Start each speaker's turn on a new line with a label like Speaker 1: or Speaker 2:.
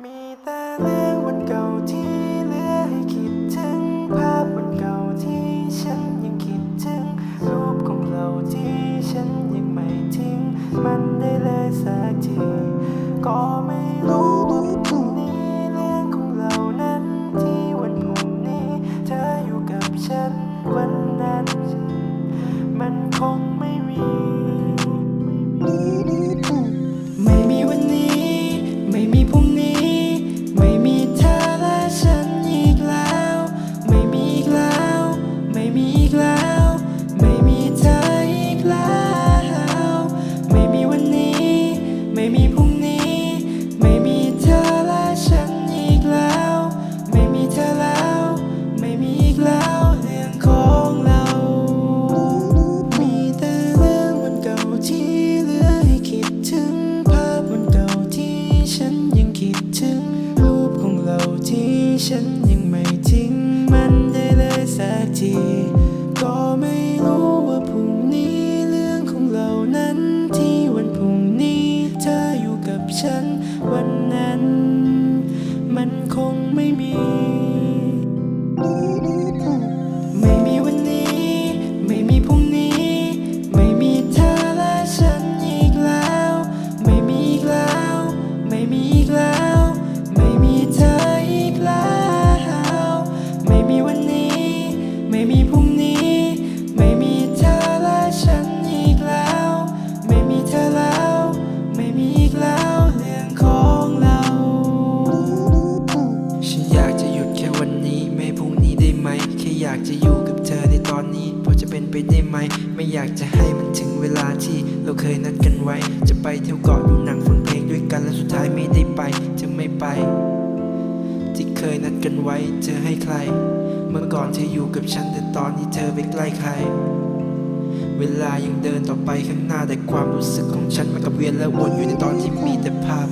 Speaker 1: มีแต่เรื่องวันเก่าที่ ฉันยังไม่ทิ้งมันได้เลยสักที ไปได้ไห
Speaker 2: ม ไม่อยากจะให้มันถึงเวลาที่เราเคยนัดกันไว้ จะไปเที่ยวเกาะดูหนังฟังเพลงด้วยกันและสุดท้ายไม่ได้ไปจะไม่ไป ที่เคยนัดกันไว้เธอให้ใคร เมื่อก่อนเธออยู่กับฉันแต่ตอนนี้เธอไปใกล้ใคร เวลายังเดินต่อไปข้างหน้าแต่ความรู้สึกของฉันมันกับเวียนและวนอยู่ในตอนที่มีแต่ภาพ